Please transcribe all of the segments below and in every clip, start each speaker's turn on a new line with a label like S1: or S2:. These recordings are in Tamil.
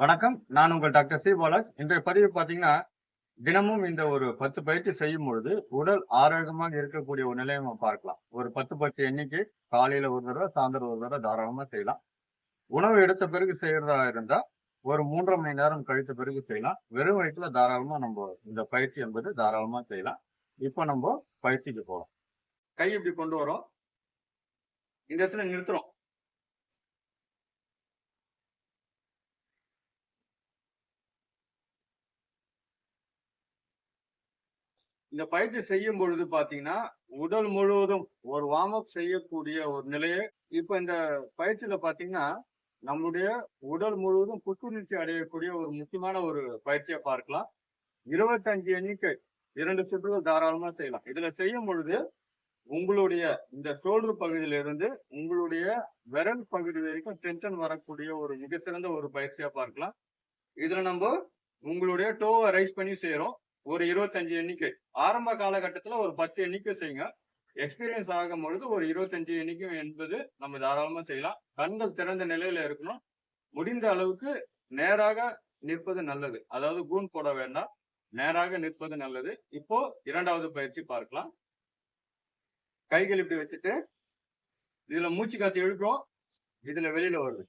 S1: வணக்கம். நான் உங்கள் டாக்டர் சி. பாலாஜ். இன்றைய பதிவு பார்த்தீங்கன்னா தினமும் இந்த ஒரு பத்து பயிற்சி செய்யும் பொழுது உடல் ஆரோக்கியமாக இருக்கக்கூடிய ஒரு நிலையை நம்ம பார்க்கலாம். ஒரு பத்து பத்து எண்ணிக்கை காலையில ஒரு தடவை சாயந்தரம் ஒரு தடவை தாராளமாக செய்யலாம். உணவு எடுத்த பிறகு செய்யறதா இருந்தா ஒரு மூன்றரை மணி நேரம் கழித்த பிறகு செய்யலாம். வெறும் வயிற்றுல தாராளமா நம்ம இந்த பயிற்சி என்பது தாராளமா செய்யலாம். இப்போ நம்ம பயிற்சிக்கு போகலாம். கை இப்படி கொண்டு வரோம். இந்த இடத்துல நிறுத்துறோம். இந்த பயிற்சி செய்யும் பொழுது பாத்தீங்கன்னா உடல் முழுவதும் ஒரு வார்ம் அப் செய்யக்கூடிய ஒரு நிலையை இப்ப இந்த பயிற்சியில பாத்தீங்கன்னா நம்முடைய உடல் முழுவதும் புத்துணர்ச்சி அடையக்கூடிய ஒரு முக்கியமான ஒரு பயிற்சியை பார்க்கலாம். இருபத்தஞ்சு எண்ணிக்கை இரண்டு சுற்றுகள் தாராளமா செய்யலாம். இதுல செய்யும் பொழுது உங்களுடைய இந்த ஷோல்டர் பகுதியில இருந்து உங்களுடைய விரல் பகுதி வரைக்கும் டென்ஷன் வரக்கூடிய ஒரு மிக சிறந்த ஒரு பயிற்சியா பார்க்கலாம். இதுல நம்ம உங்களுடைய டோவை ரைஸ் பண்ணி செய்யறோம் ஒரு இருபத்தஞ்சு எண்ணிக்கை. ஆரம்ப காலகட்டத்தில் ஒரு பத்து எண்ணிக்கை செய்யுங்க. எக்ஸ்பீரியன்ஸ் ஆகும் பொழுது ஒரு இருபத்தஞ்சு எண்ணிக்கை என்பது நம்ம தாராளமாக செய்யலாம். கண்கள் திறந்த நிலையில இருக்கணும். முடிந்த அளவுக்கு நேராக நிற்பது நல்லது. அதாவது கூன் போட வேண்டாம். நேராக நிற்பது நல்லது. இப்போ இரண்டாவது பயிற்சி பார்க்கலாம். கைகள் இப்படி வச்சுட்டு இதுல மூச்சு காத்து இழுக்கிறோம். இதுல வெளியில வருது.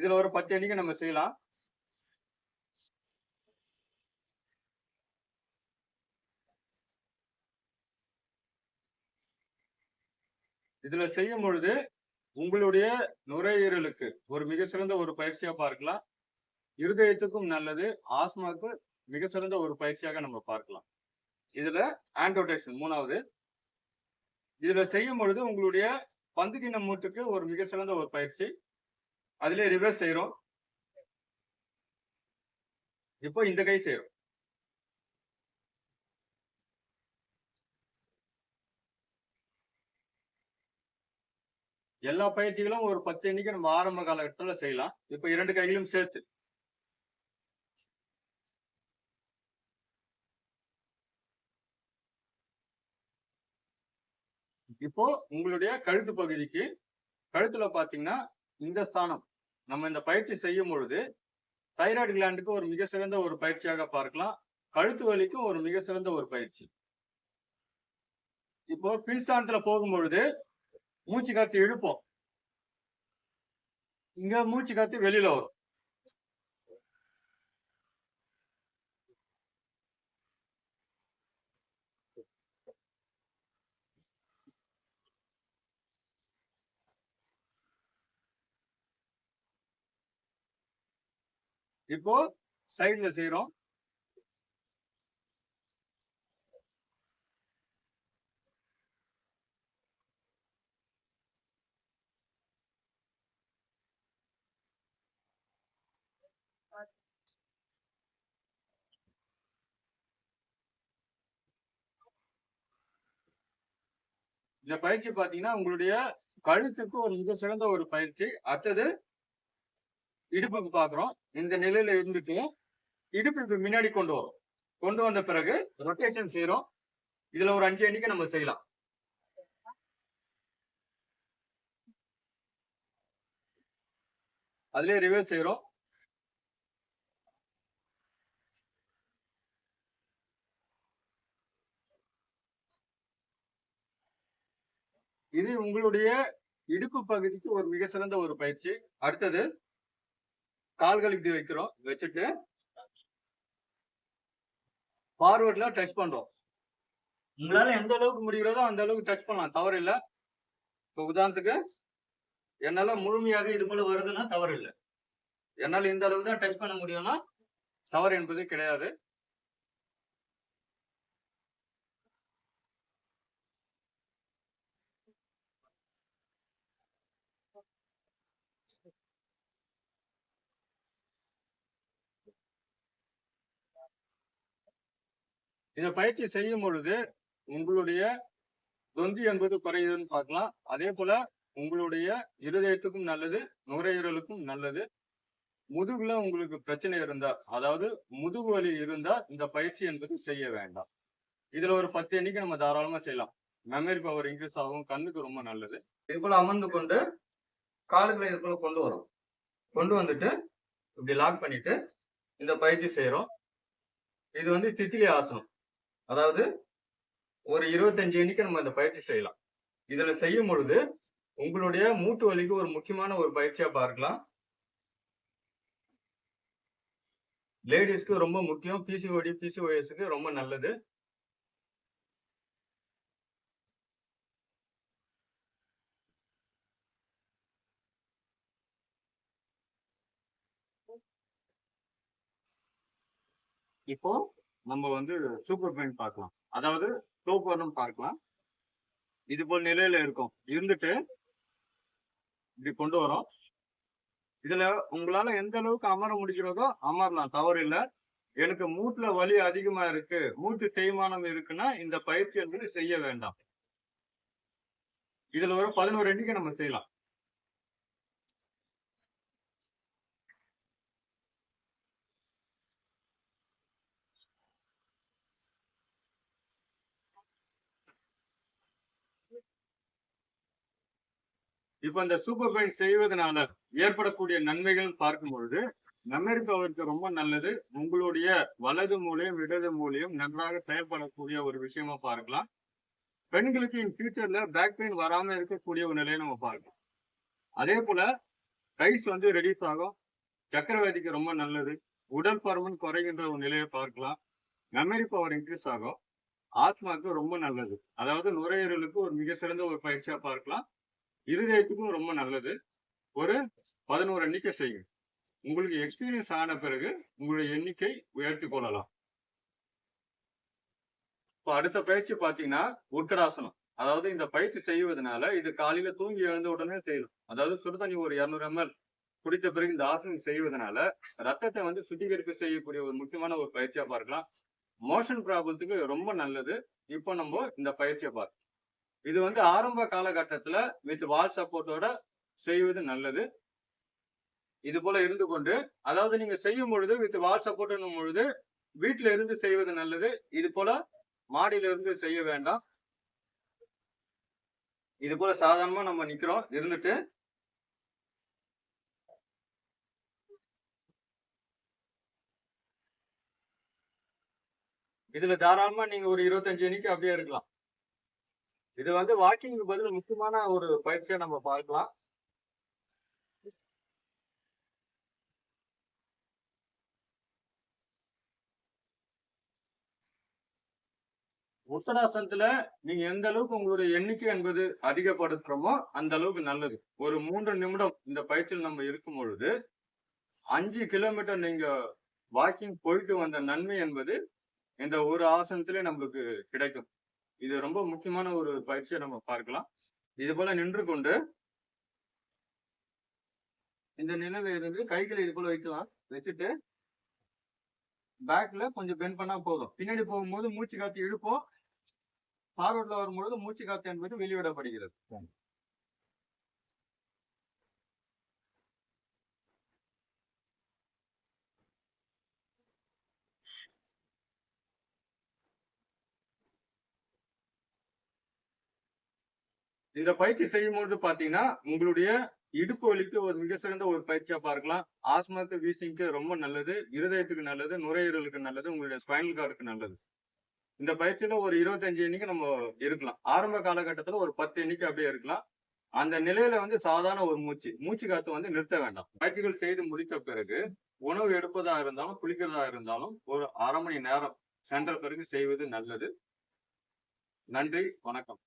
S1: இதுல ஒரு பத்து எண்ணிக்கை நம்ம செய்யலாம். இதுல செய்யும் பொழுது உங்களுடைய நுரையீரலுக்கு ஒரு மிக சிறந்த ஒரு பயிற்சியா பார்க்கலாம். இருதயத்துக்கும் நல்லது ஆஸ்மாக்கு மிக சிறந்த ஒரு பயிற்சியாக நம்ம பார்க்கலாம். இதுல ஆண்டோடேஷன் மூணாவது. இதுல செய்யும் பொழுது உங்களுடைய பந்துகின மூட்டுக்கு ஒரு மிக சிறந்த ஒரு பயிற்சி. அதுல ரிவர்ஸ் செய்யறோம் இப்போ இந்த கை செய்யறோம் எல்லா பயிற்சிகளும் ஒரு பத்து எண்ணிக்கை நம்ம ஆரம்ப காலகட்டத்தில் செய்யலாம். இப்போ இரண்டு கைகளும் சேர்த்து. இப்போ உங்களுடைய கழுத்து பகுதிக்கு கழுத்துல பாத்தீங்கன்னா இந்த ஸ்தானம். நம்ம இந்த பயிற்சி செய்யும் பொழுது தைராய்டு கிளாண்டுக்கு ஒரு மிக சிறந்த ஒரு பயிற்சியாக பார்க்கலாம். கழுத்து வலிக்கும் ஒரு மிக சிறந்த ஒரு பயிற்சி. இப்போ பின்ஸ்தானத்துல போகும் பொழுது மூச்சு காத்து இழுப்போம். இங்க மூச்சு காத்து வெளியில வரும். இப்போ சைடுல செய்யறோம் இந்த பயிற்சி பாத்தீங்கன்னா உங்களுடைய கழுத்துக்கு ஒரு மிக சிறந்த ஒரு பயிற்சி. அடுத்தது இடுப்புக்கு பாக்குறோம் இந்த நிலையில இருந்துட்டு இடுப்பு முன்னாடி கொண்டு வரும். கொண்டு வந்த பிறகு ரொட்டேஷன் செய்யறோம் இதுல ஒரு அஞ்சு எண்ணிக்கை நம்ம செய்யலாம். அதுலயே ரிவர்ஸ் செய்யறோம் இது உங்களுடைய இடுப்பு பகுதிக்கு ஒரு மிக சிறந்த ஒரு பயிற்சி. அடுத்தது கால்கள் இப்படி வைக்கிறோம். வச்சுட்டு ஃபார்வர்ட்ல டச் பண்றோம். உங்களால எந்த அளவுக்கு முடிகிறதோ அந்த அளவுக்கு டச் பண்ணலாம். தவறு இல்லை. இப்போ உதாரணத்துக்கு என்னால முழுமையாக இது போல வருதுன்னா தவறு இல்லை. என்னால இந்த அளவு தான் டச் பண்ண முடியும்னா தவறு என்பது கிடையாது. இந்த பயிற்சி செய்யும் பொழுது உங்களுடைய தொந்தி என்பது குறையுதுன்னு பார்க்கலாம். அதே போல உங்களுடைய இருதயத்துக்கும் நல்லது நுரையீரலுக்கும் நல்லது. முதுகுல உங்களுக்கு பிரச்சனை இருந்தா அதாவது முதுகு வலி இருந்தா இந்த பயிற்சி என்பது செய்ய வேண்டாம். இதுல ஒரு பத்து எண்ணிக்கை நம்ம தாராளமா செய்யலாம். மெமரி பவர் இன்க்ரீஸ் ஆகும் கண்ணுக்கு ரொம்ப நல்லது. இது போல அமர்ந்து கொண்டு காலுகளை இது போல கொண்டு வரும். கொண்டு வந்துட்டு இப்படி லாக் பண்ணிட்டு இந்த பயிற்சி செய்யறோம் இது வந்து தித்திலி ஆசனம். அதாவது ஒரு இருபத்தஞ்சு எண்ணிக்கை நம்ம இந்த பயிற்சி செய்யலாம். இதுல செய்யும் பொழுது உங்களுடைய மூட்டு வலிக்கு ஒரு முக்கியமான ஒரு பயிற்சியா பார்க்கலாம். லேடிஸ்க்கு ரொம்ப முக்கியம். பிசிஓடி பிசிஓஎஸ்க்கு ரொம்ப நல்லது. இப்போ நம்ம வந்து சூப்பர் பெயின் பார்க்கலாம். அதாவது சூப்பர்னு பார்க்கலாம். இது போல் நிலையில இருக்கும். இருந்துட்டு இப்படி கொண்டு வரோம். இதுல உங்களால எந்த அளவுக்கு அமர முடிக்கிறதோ அமரலாம். தவறு இல்ல. எனக்கு மூட்டுல வலி அதிகமா இருக்கு. மூட்டு தேய்மானம் இருக்குன்னா இந்த பயிற்சி என்பது செய்ய வேண்டாம். இதுல ஒரு பதினோரு எண்ணிக்கை நம்ம செய்யலாம். இப்ப இந்த சூப்பர் பெயின் செய்வதனால ஏற்படக்கூடிய நன்மைகள் பார்க்கும் பொழுது மெமரி பவருக்கு ரொம்ப நல்லது. உங்களுடைய வலது மூலையும் இடது மூலையும் நன்றாக செயல்படக்கூடிய ஒரு விஷயமா பார்க்கலாம். பெண்களுக்கு இன் ஃபியூச்சர்ல பேக் பெயின் வராம இருக்கக்கூடிய ஒரு நிலையை நம்ம பார்க்கலாம். அதே போல ரைஸ் வந்து ரெடியூஸ் ஆகும். சக்கரவாதிக்கு ரொம்ப நல்லது. உடல் பருமன் குறைகின்ற ஒரு நிலையை பார்க்கலாம். மெமரி பவர் இன்க்ரீஸ் ஆகும். ஆத்மாக்கு ரொம்ப நல்லது. அதாவது நுரையீரலுக்கு ஒரு மிக சிறந்த ஒரு பயிற்சியா பார்க்கலாம். இருதயத்துக்கும் ரொம்ப நல்லது. ஒரு பதினோரு எண்ணிக்கை செய்யும் உங்களுக்கு எக்ஸ்பீரியன்ஸ் ஆன பிறகு உங்களுடைய எண்ணிக்கை உயர்த்தி கொள்ளலாம். இப்போ அடுத்த பயிற்சி பாத்தீங்கன்னா உட்கடாசனம் அதாவது இந்த பயிற்சி செய்வதனால இது காலையில தூங்கி எழுந்த உடனே செய்யணும் அதாவது சுடுதண்ணி ஒரு இருநூறு எம்எல் குடித்த பிறகு இந்த ஆசனம் செய்வதனால ரத்தத்தை வந்து சுத்திகரிப்பு செய்யக்கூடிய ஒரு முக்கியமான ஒரு பயிற்சியா பார்க்கலாம். மோஷன் ப்ராப்ளத்துக்கு ரொம்ப நல்லது. இப்போ நம்ம இந்த பயிற்சியை பார்க்கலாம் இது வந்து ஆரம்ப காலகட்டத்தில் வித் வால் சப்போர்ட்டோட செய்வது நல்லது. இது போல இருந்து கொண்டு அதாவது நீங்க செய்யும் பொழுது வித் வால் சப்போர்ட் பொழுது வீட்டில இருந்து செய்வது நல்லது. இது போல மாடியில இருந்து செய்ய வேண்டாம். இது போல சாதாரணமா நம்ம நிக்கிறோம். இருந்துட்டு இதுல தாராளமா நீங்க ஒரு இருபத்தஞ்சு அணிக்கு அப்படியே இருக்கலாம். இது வந்து வாக்கிங்க்கு பதில் முக்கியமான ஒரு பயிற்சியை நம்ம பார்க்கலாம். உத்தராசனத்துல நீங்க எந்த அளவுக்கு உங்களுடைய எண்ணிக்கை என்பது அதிகப்படுத்துறோமோ அந்த அளவுக்கு நல்லது. ஒரு மூன்று நிமிடம் இந்த பயிற்சியில் நம்ம இருக்கும் பொழுது அஞ்சு கிலோமீட்டர் நீங்க வாக்கிங் போயிட்டு வந்த நன்மை என்பது இந்த ஒரு ஆசனத்திலே நம்மளுக்கு கிடைக்கும். இது ரொம்ப முக்கியமான ஒரு பயிற்சியை நம்ம பார்க்கலாம். இது போல நின்று கொண்டு இந்த நிலையில இருந்து கைகளை இது போல வைக்கலாம். வச்சுட்டு பேக்ல கொஞ்சம் பெண்ட் பண்ணா போதும். பின்னாடி போகும்போது மூச்சு காத்து இழுப்போம். ஃபார்வர்ட்ல வரும்பொழுது மூச்சு காத்து என்பது வெளிவிடப்படுகிறது. இந்த பயிற்சி செய்யும் பொழுது பாத்தீங்கன்னா உங்களுடைய இடுப்பு வலிக்கு ஒரு மிக சிறந்த ஒரு பயிற்சியா பார்க்கலாம். ஆஸ்மாக்கு வீசிங்க்கு ரொம்ப நல்லது இருதயத்துக்கு நல்லது நுரையீரலுக்கு நல்லது உங்களுடைய ஸ்பைனல் கார்டுக்கு நல்லது. இந்த பயிற்சியில ஒரு இருபத்தஞ்சு எண்ணிக்கை நம்ம இருக்கலாம். ஆரம்ப காலகட்டத்துல ஒரு பத்து எண்ணிக்கை அப்படியே இருக்கலாம். அந்த நிலையில வந்து சாதாரண ஒரு மூச்சு. மூச்சு காத்து வந்து நிறுத்த வேண்டாம். பயிற்சிகள் செய்து முடித்த பிறகு உணவு எடுப்பதா இருந்தாலும் குளிக்கிறதா இருந்தாலும் ஒரு அரை மணி நேரம் சென்ற பிறகு செய்வது நல்லது. நன்றி வணக்கம்.